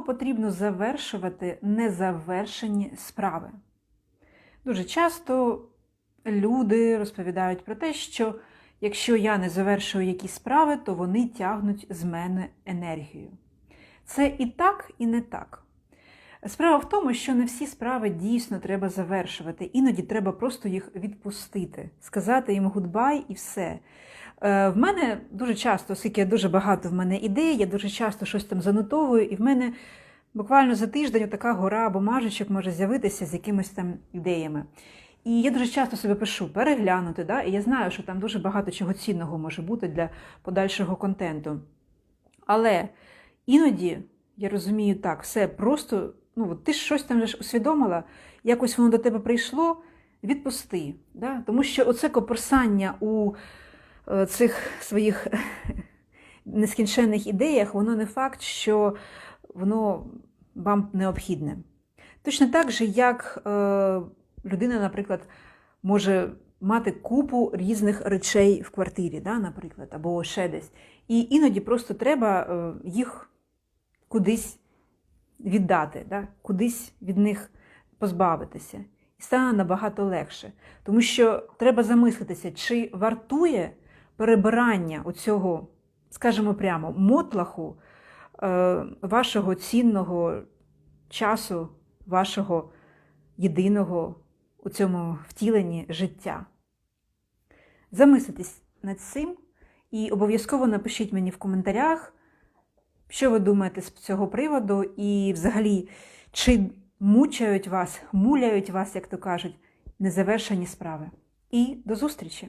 потрібно завершувати незавершені справи. Дуже часто люди розповідають про те, що якщо я не завершую якісь справи, то вони тягнуть з мене енергію. Це і так, і не так. Справа в тому, що не всі справи дійсно треба завершувати. Іноді треба просто їх відпустити, сказати їм гудбай і все. Е, В мене дуже часто, оскільки дуже багато в мене ідей, я дуже часто щось там занотовую, і в мене буквально за тиждень така гора бумажечок може з'явитися з якимись там ідеями. І я дуже часто себе пишу переглянути, да? і я знаю, що там дуже багато чого цінного може бути для подальшого контенту. Але іноді я розумію так, все просто, ну ти ж щось там ж усвідомила, якось воно до тебе прийшло, відпусти. Да? Тому що оце коперсання у е, цих своїх нескінченних ідеях, воно не факт, що воно вам необхідне. Точно так же, як е, людина, наприклад, може мати купу різних речей в квартирі, да, наприклад, або ще десь. І іноді просто треба е, їх кудись віддати, да, кудись від них позбавитися. І стане набагато легше. Тому що треба замислитися, чи вартує перебирання оцього, скажімо прямо, мотлаху е, вашого цінного часу, вашого єдиного у цьому втіленні життя. Замислитесь над цим і обов'язково напишіть мені в коментарях, що ви думаєте з цього приводу, і взагалі, чи мучають вас, муляють вас, як то кажуть, незавершені справи. І до зустрічі!